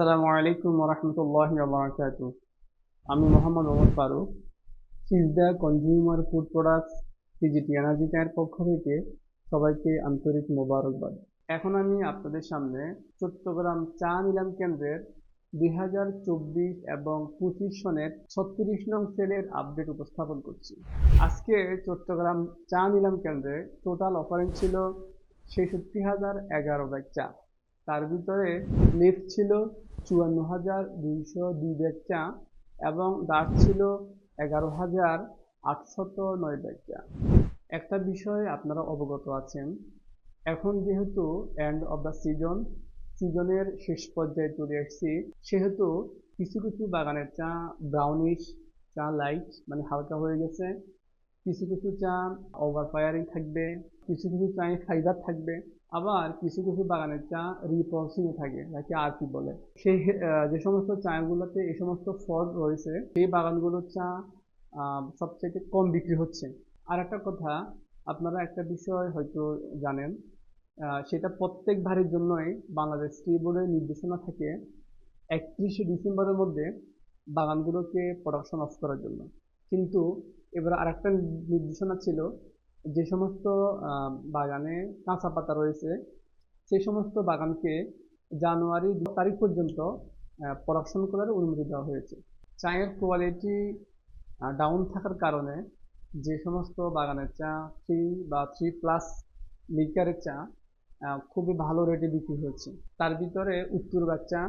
আসসালামু আলাইকুম রহমতুল্লাহ বারাকাতু আমি মোহাম্মদ ওমর ফারুক, সিজদা consumer food products, CGT energy চায়ের পক্ষ থেকে সবাইকে আন্তরিক মোবারকবাদ। এখন আমি আপনাদের সামনে চট্টগ্রাম চা নিলাম কেন্দ্রের দুই হাজার চব্বিশ এবং পঁচিশ সনের ছত্রিশ নং সেলের আপডেট উপস্থাপন করছি। আজকে চট্টগ্রাম চা নিলাম কেন্দ্রে টোটাল অফারিং ছিল ছেষট্টি হাজার এগারো ব্যাগ চা। তার ভিতরে লিফট ছিল চুয়ান্ন হাজার দুইশো দুই ব্যাগ চা এবং ডার্ট ছিল এগারো হাজার আটশত নয় ব্যাগ চা একটা বিষয়ে আপনারা অবগত আছেন, এখন যেহেতু এন্ড অফ দ্য সিজন সিজনের শেষ পর্যায়ে চলে এসেছি সেহেতু কিছু কিছু বাগানের চা ব্রাউনিশ চা লাইট মানে হালকা হয়ে গেছে, কিছু কিছু চা ওভার ফায়ারিং থাকবে, কিছু কিছু চায়ে ফাইবার থাকবে আবার কিছু কিছু বাগানের চা রিপলসিং এ থাকে, যাকে আর কি বলে সেই যে সমস্ত চাগুলোতে এই সমস্ত ফল্ট রয়েছে, সেই বাগানগুলোর চা সবচেয়ে কম বিক্রি হচ্ছে। আর একটা কথা, আপনারা একটা বিষয় হয়তো জানেন সেটা প্রত্যেক বাড়ির জন্যই বাংলাদেশ টি বোর্ডের নির্দেশনা থাকে একত্রিশে ডিসেম্বরের মধ্যে বাগানগুলোকে প্রোডাকশন অফ করার জন্য। কিন্তু এবার আরেকটা নির্দেশনা ছিল যে সমস্ত বাগানে কাঁচা পাতা রয়েছে, সেই সমস্ত বাগানকে জানুয়ারি দু তারিখ পর্যন্ত প্রোডাকশন করার অনুমতি দেওয়া হয়েছে। চায়ের কোয়ালিটি ডাউন থাকার কারণে যে সমস্ত বাগানের চা থ্রি বা থ্রি প্লাস লিকারের চা খুবই ভালো রেটে বিক্রি হচ্ছে। তার ভিতরে উত্তর বাচ্চা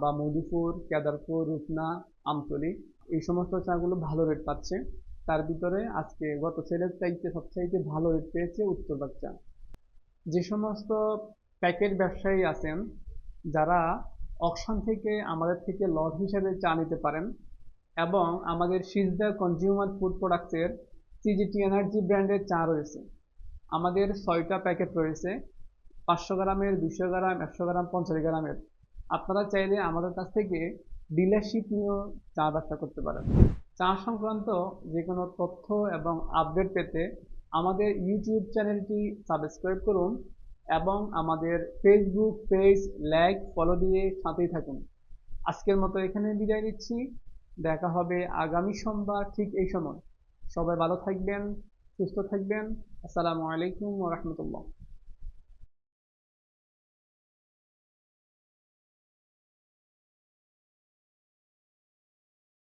বা মধুপুর, কেদারপুর, রূপনা, আমতলি, এই সমস্ত চাগুলো ভালো রেট পাচ্ছে। তার ভিতরে আজকে গত সেলের চাইতে সবচাইতে ভালো রেট পেয়েছে উত্তর বাচ্চা যে সমস্ত প্যাকেট ব্যবসায়ী আছেন, যারা অকশন থেকে আমাদের থেকে লট হিসেবে চা নিতে পারেন এবং আমাদের সিজদা কনজিউমার ফুড প্রোডাক্টসের সিজিটি এনার্জি ব্র্যান্ডের চা রয়েছে। আমাদের ছয়টা প্যাকেট রয়েছে, পাঁচশো গ্রামের দুশো গ্রাম, একশো গ্রাম, পঞ্চাশ গ্রামের। আপনারা চাইলে আমাদের কাছ থেকে ডিলারশিপ নিয়েও চা ব্যবসা করতে পারেন। চা সংক্রান্ত যে কোনো তথ্য এবং আপডেট পেতে আমাদের ইউটিউব চ্যানেলটি সাবস্ক্রাইব করুন এবং আমাদের ফেসবুক পেজ লাইক ফলো দিয়ে সাথেই থাকুন। আজকের মতো এখানে বিদায় নিচ্ছি। দেখা হবে আগামী সোমবার ঠিক এই সময়। সবাই ভালো থাকবেন, সুস্থ থাকবেন। আসসালামু আলাইকুম রাহমাতুল্লাহ।